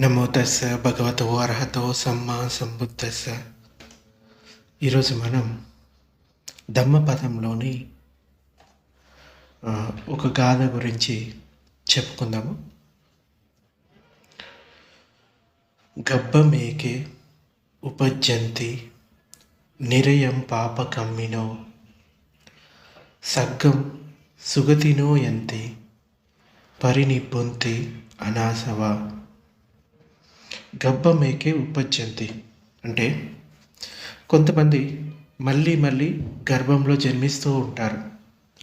నమో భగవతో అర్హతో సమ్మా సంబుద్ధస్స. ఈరోజు మనం ధమ్మపదంలోని ఒక గాథ గురించి చెప్పుకుందాము. గబ్బమేకే ఉపజంతి నిరయం పాప కమ్మినో సగ్గం సుగతినో యంతి పరినిబ్బుంతి అనాసవా గబ్బమేకే ఉపజంతి అంటే కొంతమంది మళ్ళీ మళ్ళీ గర్భంలో జన్మిస్తూ ఉంటారు.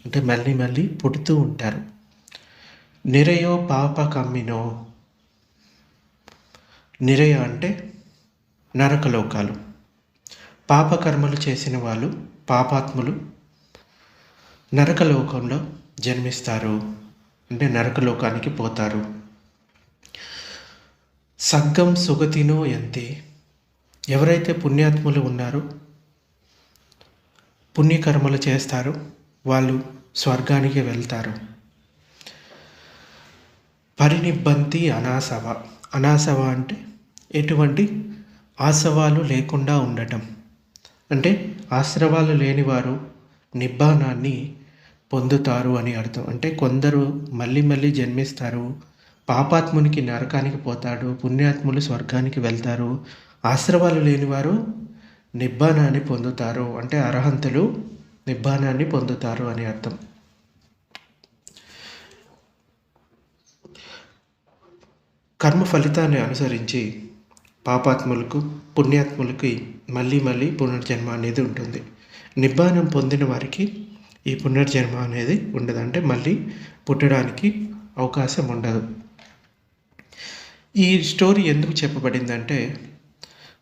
అంటే మళ్ళీ మళ్ళీ పుడుతూ ఉంటారు. నిరయో పాప కమ్మినో. నిరయ అంటే నరకలోకాలు. పాపకర్మలు చేసిన వాళ్ళు పాపాత్ములు నరకలోకంలో జన్మిస్తారు. అంటే నరకలోకానికి పోతారు. సగ్గం సుగతినో ఎంతే ఎవరైతే పుణ్యాత్ములు ఉన్నారో పుణ్యకర్మలు చేస్తారో వాళ్ళు స్వర్గానికి వెళ్తారు. పరినిబ్బంతి అనాసవ అనాసవ అంటే ఎటువంటి ఆసవాలు లేకుండా ఉండటం. అంటే ఆశ్రవాలు లేనివారు నిబ్బానాన్ని పొందుతారు అని అర్థం. అంటే కొందరు మళ్ళీ మళ్ళీ జన్మిస్తారు పాపాత్మునికి నరకానికి పోతాడు పుణ్యాత్ములు స్వర్గానికి వెళ్తారు. ఆశ్రవాలు లేనివారు నిబ్బానాన్ని పొందుతారు. అంటే అర్హంతులు నిబ్బానాన్ని పొందుతారు అని అర్థం. కర్మ ఫలితాన్ని అనుసరించి పాపాత్ములకు పుణ్యాత్ములకి మళ్ళీ మళ్ళీ పునర్జన్మ అనేది ఉంటుంది. నిబ్బానం పొందిన వారికి ఈ పునర్జన్మ అనేది ఉండదు. అంటే మళ్ళీ పుట్టడానికి అవకాశం ఉండదు. ఈ స్టోరీ ఎందుకు చెప్పబడిందంటే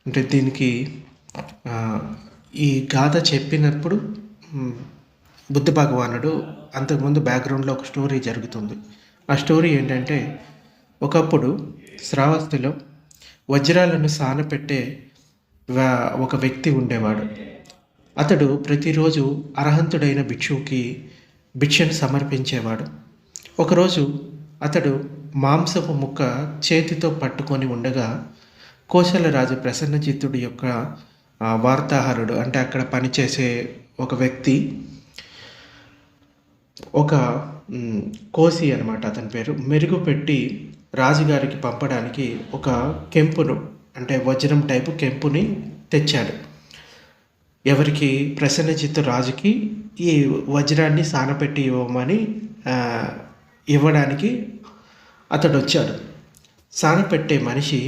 అంటే దీనికి ఈ గాథ చెప్పినప్పుడు బుద్ధ భగవానుడు అంతకుముందు బ్యాక్గ్రౌండ్లో ఒక స్టోరీ జరుగుతుంది. ఆ స్టోరీ ఏంటంటే ఒకప్పుడు శ్రావస్తిలో వజ్రాలను సానపెట్టే ఒక వ్యక్తి ఉండేవాడు. అతడు ప్రతిరోజు అర్హంతుడైన భిక్షువుకి భిక్షను సమర్పించేవాడు. ఒకరోజు అతడు మాంసపు ముక్క చేతితో పట్టుకొని ఉండగా కోశలరాజు ప్రసన్నచిత్తుడి యొక్క వార్తాహరుడు అంటే అక్కడ పనిచేసే ఒక వ్యక్తి ఒక కోసి అనమాట అతని పేరు మెరుగు పెట్టి రాజుగారికి పంపడానికి ఒక కెంపును అంటే వజ్రం టైపు కెంపుని తెచ్చాడు. ఎవరికి? ప్రసన్నచిత్తు రాజుకి ఈ వజ్రాన్ని సానపెట్టి ఇవ్వమని ఇవ్వడానికి అతడు వచ్చాడు సానపెట్టే మనిషి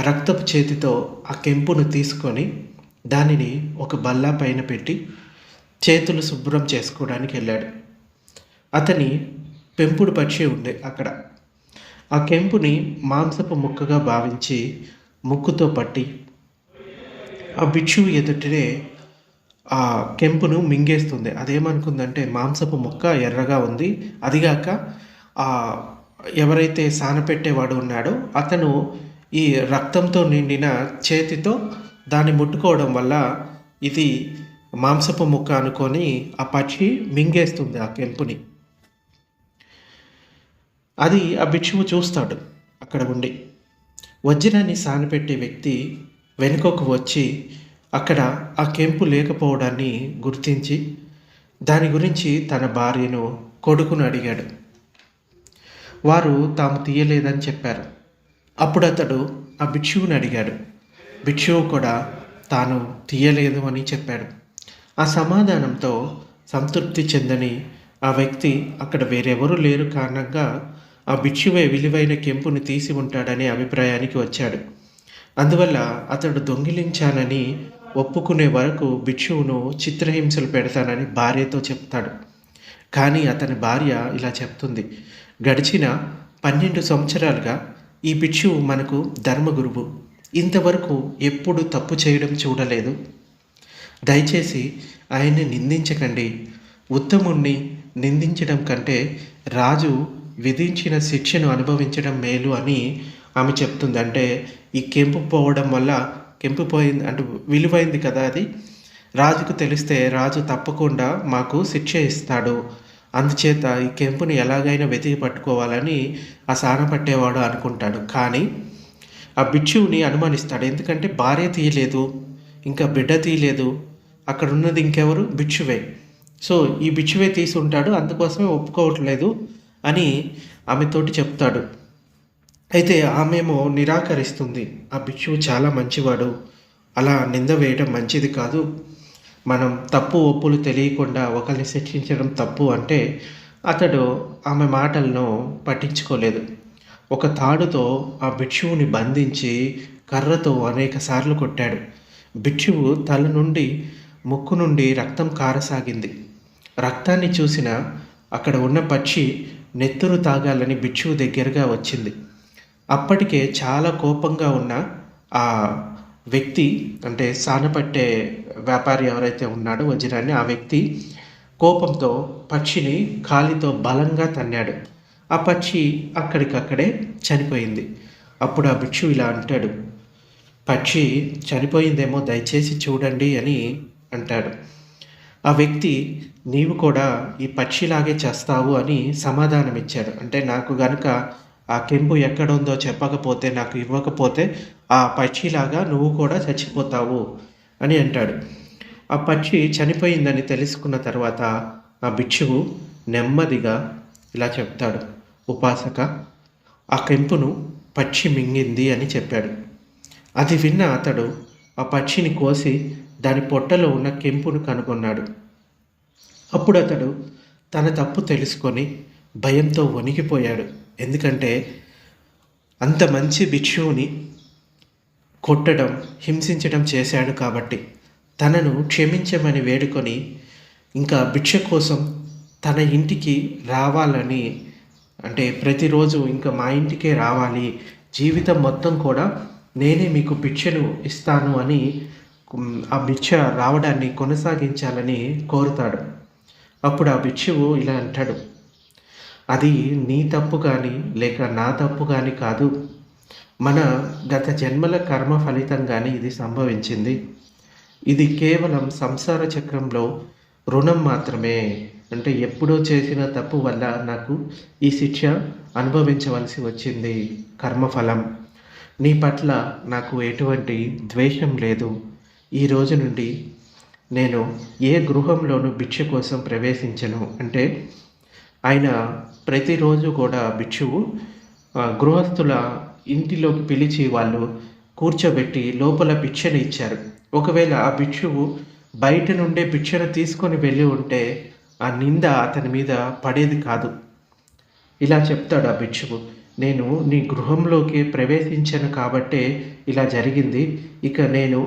రక్తపు చేతితో ఆ కెంపును తీసుకొని దానిని ఒక బల్లా పైన పెట్టి చేతులు శుభ్రం చేసుకోవడానికి వెళ్ళాడు. అతని పెంపుడు పక్షి ఉండే అక్కడ. ఆ కెంపుని మాంసపు ముక్కగా భావించి ముక్కుతో పట్టి ఆ భిక్షువు ఎదుటినే ఆ కెంపును మింగేస్తుంది. అదేమనుకుందంటే మాంసపు ముక్క ఎర్రగా ఉంది అదిగాక ఆ ఎవరైతే సానపెట్టేవాడు ఉన్నాడో అతను ఈ రక్తంతో నిండిన చేతితో దాన్ని ముట్టుకోవడం వల్ల ఇది మాంసపు ముక్క అనుకొని ఆ పక్షి మింగేస్తుంది ఆ కెంపుని. అది ఆ భిక్షువు చూస్తాడు అక్కడ ఉండి. వజ్రాన్ని సానపెట్టే వ్యక్తి వెనుకకు వచ్చి అక్కడ ఆ కెంపు లేకపోవడాన్ని గుర్తించి దాని గురించి తన భార్యను కొడుకును అడిగాడు. వారు తాము తీయలేదని చెప్పారు. అప్పుడు అతడు ఆ భిక్షువుని అడిగాడు. భిక్షువు కూడా తాను తీయలేదు అని చెప్పాడు. ఆ సమాధానంతో సంతృప్తి చెందని ఆ వ్యక్తి అక్కడ వేరెవరూ లేరు కారణంగా ఆ భిక్షువే విలువైన కెంపుని తీసి ఉంటాడనే అభిప్రాయానికి వచ్చాడు. అందువల్ల అతడు దొంగిలించానని ఒప్పుకునే వరకు భిక్షువును చిత్రహింసలు పెడతానని భార్యతో చెప్తాడు. కానీ అతని భార్య ఇలా చెప్తుంది. గడిచిన పన్నెండు సంవత్సరాలుగా ఈ భిక్షువు మనకు ధర్మగురువు. ఇంతవరకు ఎప్పుడు తప్పు చేయడం చూడలేదు. దయచేసి ఆయన్ని నిందించకండి. ఉత్తముణ్ణి నిందించడం కంటే రాజు విధించిన శిక్షను అనుభవించడం మేలు అని ఆమె చెప్తుంది. అంటే ఈ కెంపు పోవడం వల్ల కెంపు పోయింది అంటే విలువైంది కదా అది? రాజుకు తెలిస్తే రాజు తప్పకుండా మాకు శిక్ష ఇస్తాడు. అందుచేత ఈ కెంపుని ఎలాగైనా వెతికి పట్టుకోవాలని ఆ సాన పట్టేవాడు అనుకుంటాడు. కానీ ఆ బిచ్చువుని అనుమానిస్తాడు. ఎందుకంటే భార్య తీయలేదు ఇంకా బిడ్డ తీయలేదు అక్కడ ఉన్నది ఇంకెవరు? బిచ్చువే సో ఈ బిచ్చువే తీసి ఉంటాడు అందుకోసమే ఒప్పుకోవట్లేదు అని ఆమెతోటి చెప్తాడు. అయితే ఆమెమో నిరాకరిస్తుంది. ఆ బిచ్చువు చాలా మంచివాడు అలా నింద వేయడం మంచిది కాదు. మనం తప్పు ఒప్పులు తెలియకుండా ఒకరిని శిక్షించడం తప్పు అంటే అతడు ఆమె మాటలను పట్టించుకోలేదు. ఒక తాడుతో ఆ భిక్షువుని బంధించి కర్రతో అనేక సార్లు కొట్టాడు. భిక్షువు తల నుండి ముక్కు నుండి రక్తం కారసాగింది. రక్తాన్ని చూసిన అక్కడ ఉన్న పక్షి నెత్తురు తాగాలని భిక్షువు దగ్గరగా వచ్చింది. అప్పటికే చాలా కోపంగా ఉన్న ఆ వ్యక్తి అంటే సానపట్టే వ్యాపారి ఎవరైతే ఉన్నాడో వజ్రాన్ని ఆ వ్యక్తి కోపంతో పక్షిని కాలితో బలంగా తన్నాడు. ఆ పక్షి అక్కడికక్కడే చనిపోయింది. అప్పుడు ఆ భిక్షు ఇలా అంటాడు పక్షి చనిపోయిందేమో దయచేసి చూడండి అని అంటాడు. ఆ వ్యక్తి నీవు కూడా ఈ పక్షిలాగే చేస్తావు అని సమాధానం ఇచ్చాడు అంటే నాకు గనుక ఆ కెంపు ఎక్కడుందో చెప్పకపోతే నాకు ఇవ్వకపోతే ఆ పక్షిలాగా నువ్వు కూడా చచ్చిపోతావు అని అంటాడు. ఆ పక్షి చనిపోయిందని తెలుసుకున్న తర్వాత ఆ బిచ్చువు నెమ్మదిగా ఇలా చెప్తాడు. ఉపాసక ఆ కెంపును పక్షి మింగింది అని చెప్పాడు. అది విన్న అతడు ఆ పక్షిని కోసి దాని పొట్టలో ఉన్న కెంపును కనుగొన్నాడు. అప్పుడు అతడు తన తప్పు తెలుసుకొని భయంతో వణికిపోయాడు. ఎందుకంటే అంత మంచి భిక్షువుని కొట్టడం హింసించడం చేశాడు కాబట్టి తనను క్షమించమని వేడుకొని ఇంకా భిక్ష కోసం తన ఇంటికి రావాలని అంటే ప్రతిరోజు ఇంకా మా ఇంటికే రావాలి. జీవితం మొత్తం కూడా నేనే మీకు భిక్షను ఇస్తాను అని ఆ భిక్ష రావడాన్ని కొనసాగించాలని కోరుతాడు. అప్పుడు ఆ భిక్షువు ఇలా అంటాడు. అది నీ తప్పు కానీ లేక నా తప్పు కానీ కాదు. మన గత జన్మల కర్మ ఫలితంగానే ఇది సంభవించింది. ఇది కేవలం సంసార చక్రంలో రుణం మాత్రమే. అంటే ఎప్పుడో చేసిన తప్పు వల్ల నాకు ఈ శిక్ష అనుభవించవలసి వచ్చింది. కర్మఫలం. నీ పట్ల నాకు ఎటువంటి ద్వేషం లేదు. ఈ రోజు నుండి నేను ఏ గృహంలోనూ భిక్ష కోసం ప్రవేశించను. అంటే ఆయన ప్రతిరోజు కూడా భిక్షువు గృహస్థుల ఇంటిలోకి పిలిచి వాళ్ళు కూర్చోబెట్టి లోపల భిక్షను ఇచ్చారు. ఒకవేళ ఆ భిక్షువు బయట నుండే భిక్షను తీసుకొని వెళ్ళి ఉంటే ఆ నింద అతని మీద పడేది కాదు. ఇలా చెప్తాడు ఆ భిక్షువు. నేను నీ గృహంలోకి ప్రవేశించను కాబట్టే ఇలా జరిగింది. ఇక నేను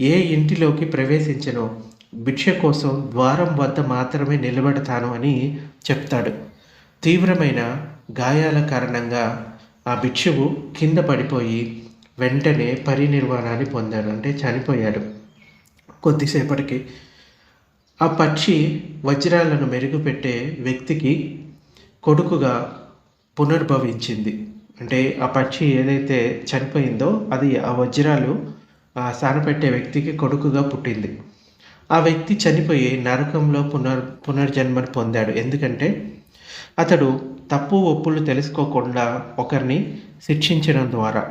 ఏ ఇంటిలోకి ప్రవేశించను? భిక్ష కోసం ద్వారం వద్ద మాత్రమే నిలబడతాను అని చెప్తాడు. తీవ్రమైన గాయాల కారణంగా ఆ భిక్షువు కింద పడిపోయి వెంటనే పరినిర్వాణాన్ని పొందాడు అంటే చనిపోయాడు. కొద్దిసేపటికి ఆ పక్షి వజ్రాలను మెరుగుపెట్టే వ్యక్తికి కొడుకుగా పునర్భవించింది. అంటే ఆ పక్షి ఏదైతే చనిపోయిందో అది ఆ వజ్రాలు సానపెట్టే వ్యక్తికి కొడుకుగా పుట్టింది. ఆ వ్యక్తి చనిపోయి నరకంలో పునర్ పునర్జన్మను పొందాడు. ఎందుకంటే అతడు తప్పు ఒప్పులు తెలుసుకోకుండా ఒకరిని శిక్షించడం ద్వారా.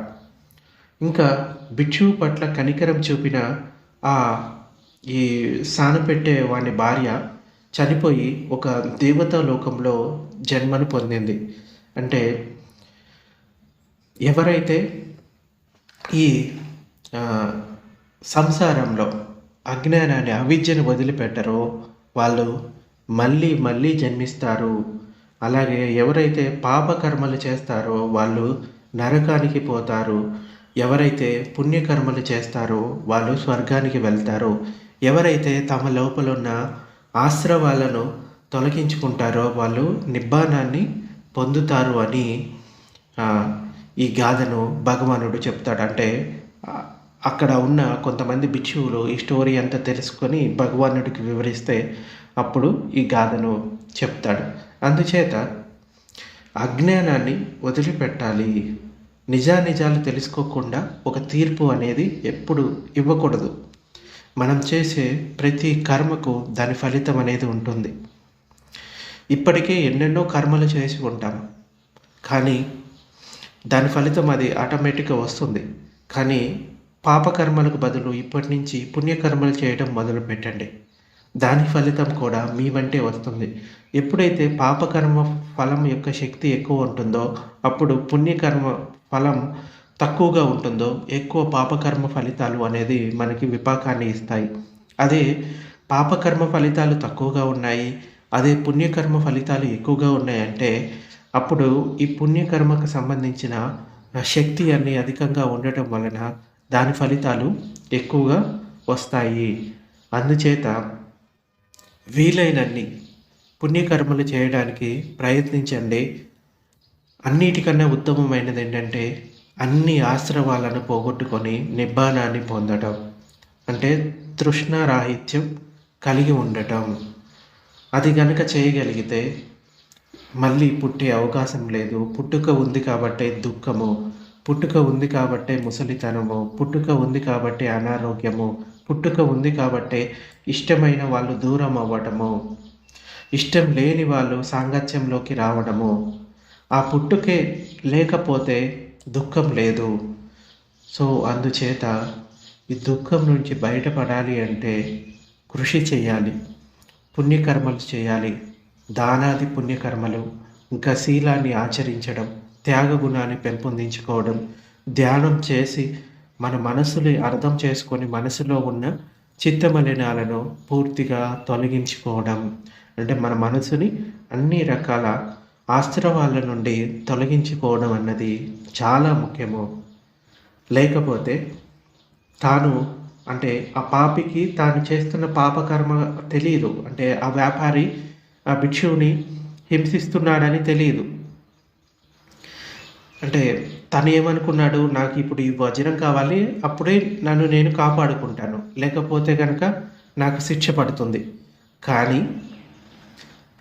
ఇంకా భిక్షువు పట్ల కనికరం చూపిన ఆ ఈ సానపెట్టే వాని భార్య చనిపోయి ఒక దేవతా లోకంలో జన్మను పొందింది. అంటే ఎవరైతే ఈ సంసారంలో అజ్ఞానాన్ని అవిద్యను వదిలిపెట్టరో వాళ్ళు మళ్ళీ మళ్ళీ జన్మిస్తారు అలాగే ఎవరైతే పాపకర్మలు చేస్తారో వాళ్ళు నరకానికి పోతారు. ఎవరైతే పుణ్యకర్మలు చేస్తారో వాళ్ళు స్వర్గానికి వెళ్తారు. ఎవరైతే తమ లోపల ఉన్న ఆశ్రవాలను తొలగించుకుంటారో వాళ్ళు నిబ్బానాన్ని పొందుతారు అని ఈ గాథను భగవానుడు చెప్తాడు. అంటే అక్కడ ఉన్న కొంతమంది భిక్షువులు ఈ స్టోరీ అంతా తెలుసుకొని భగవానుడికి వివరిస్తే అప్పుడు ఈ గాథను చెప్తాడు. అందుచేత అజ్ఞానాన్ని వదిలిపెట్టాలి. నిజానిజాలు తెలుసుకోకుండా ఒక తీర్పు అనేది ఎప్పుడు ఇవ్వకూడదు. మనం చేసే ప్రతి కర్మకు దాని ఫలితం అనేది ఉంటుంది. ఇప్పటికే ఎన్నెన్నో కర్మలు చేసి ఉంటాం. కానీ దాని ఫలితం అది ఆటోమేటిక్గా వస్తుంది. కానీ పాపకర్మలకు బదులు ఇప్పటి నుంచి పుణ్యకర్మలు చేయడం మొదలు పెట్టండి దాని ఫలితం కూడా మీ వంటే వస్తుంది. ఎప్పుడైతే పాపకర్మ ఫలం యొక్క శక్తి ఎక్కువ ఉంటుందో అప్పుడు పుణ్యకర్మ ఫలం తక్కువగా ఉంటుందో ఎక్కువ పాపకర్మ ఫలితాలు అనేది మనకి విపాకాన్ని ఇస్తాయి. అదే పాపకర్మ ఫలితాలు తక్కువగా ఉన్నాయి అదే పుణ్యకర్మ ఫలితాలు ఎక్కువగా ఉన్నాయంటే అప్పుడు ఈ పుణ్యకర్మకు సంబంధించిన శక్తి అన్ని అధికంగా ఉండటం వలన దాని ఫలితాలు ఎక్కువగా వస్తాయి. అందుచేత వీలైనన్ని పుణ్యకర్మలు చేయడానికి ప్రయత్నించండి. అన్నిటికన్నా ఉత్తమమైనది ఏంటంటే అన్ని ఆశ్రవాలను పోగొట్టుకొని నిబ్బానాన్ని పొందడం అంటే తృష్ణారాహిత్యం కలిగి ఉండటం. అది కనుక చేయగలిగితే మళ్ళీ పుట్టే అవకాశం లేదు. పుట్టుక ఉంది కాబట్టే దుఃఖము పుట్టుక ఉంది కాబట్టే ముసలితనము పుట్టుక ఉంది కాబట్టి అనారోగ్యము పుట్టుక ఉంది కాబట్టే ఇష్టమైన వాళ్ళు దూరం అవ్వటము ఇష్టం లేని వాళ్ళు సాంగత్యంలోకి రావడము. ఆ పుట్టుకే లేకపోతే దుఃఖం లేదు. సో అందుచేత ఈ దుఃఖం నుంచి బయటపడాలి అంటే కృషి చేయాలి పుణ్యకర్మలు చేయాలి. దానాది పుణ్యకర్మలు ఇంకా శీలాన్ని ఆచరించడం త్యాగ గుణాన్ని పెంపొందించుకోవడం ధ్యానం చేసి మన మనసుని అర్థం చేసుకొని మనసులో ఉన్న చిత్తమలినాలను పూర్తిగా తొలగించుకోవడం. అంటే మన మనసుని అన్ని రకాల ఆస్త్రవాళ్ళ నుండి తొలగించుకోవడం అన్నది చాలా ముఖ్యము. లేకపోతే తాను అంటే ఆ పాపికి తాను చేస్తున్న పాపకర్మ తెలియదు. అంటే ఆ వ్యాపారి ఆ భిక్షువుని హింసిస్తున్నాడని తెలియదు. అంటే తను ఏమనుకున్నాడు నాకు ఇప్పుడు ఈ వజ్రం కావాలి అప్పుడే నన్ను నేను కాపాడుకుంటాను. లేకపోతే కనుక నాకు శిక్ష పడుతుంది. కానీ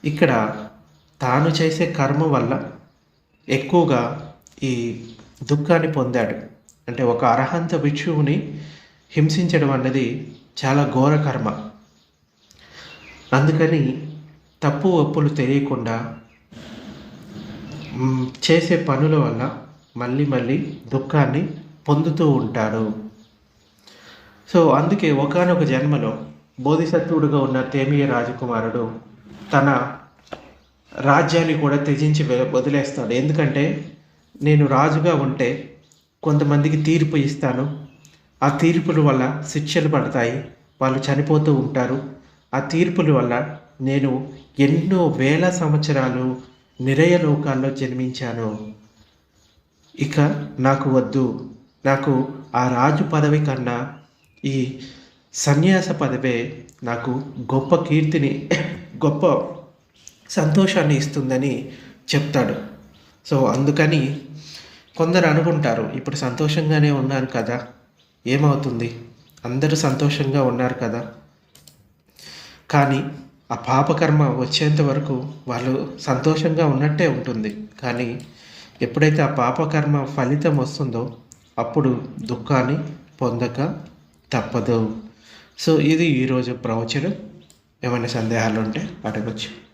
ఇక్కడ తాను చేసే కర్మ వల్ల ఎక్కువగా ఈ దుఃఖాన్ని పొందాడు. అంటే ఒక అర్హంత భిక్షువుని హింసించడం అన్నది చాలా ఘోర కర్మ. అందుకని తప్పు ఒప్పులు తెలియకుండా చేసే పనుల వల్ల మళ్ళీ మళ్ళీ దుఃఖాన్ని పొందుతూ ఉంటాడు. సో అందుకే ఒకనొక జన్మలో బోధిసత్వుడుగా ఉన్న తేమియ రాజకుమారుడు తన రాజ్యాన్ని కూడా త్యజించి వదిలేస్తాడు. ఎందుకంటే నేను రాజుగా ఉంటే కొంతమందికి తీర్పు ఇస్తాను. ఆ తీర్పుల వల్ల శిక్షలు పడతాయి. వాళ్ళు చనిపోతూ ఉంటారు. ఆ తీర్పుల వల్ల నేను ఎన్నో వేల సంవత్సరాలు నిరయ లోకాల్లో జన్మించాను. ఇక నాకు వద్దు. నాకు ఆ రాజు పదవి కన్నా ఈ సన్యాస పదవే నాకు గొప్ప కీర్తిని గొప్ప సంతోషాన్ని ఇస్తుందని చెప్తాడు. సో అందుకని కొందరు అనుకుంటారు ఇప్పుడు సంతోషంగానే ఉన్నారు కదా ఏమవుతుంది? అందరూ సంతోషంగా ఉన్నారు కదా. కానీ ఆ పాపకర్మ వచ్చేంత వరకు వాళ్ళు సంతోషంగా ఉన్నట్టే ఉంటుంది. కానీ ఎప్పుడైతే ఆ పాపకర్మ ఫలితం వస్తుందో అప్పుడు దుఃఖాన్ని పొందక తప్పదు. సో ఇది ఈరోజు ప్రవచనం. ఏమైనా సందేహాలు ఉంటే అడగచ్చు.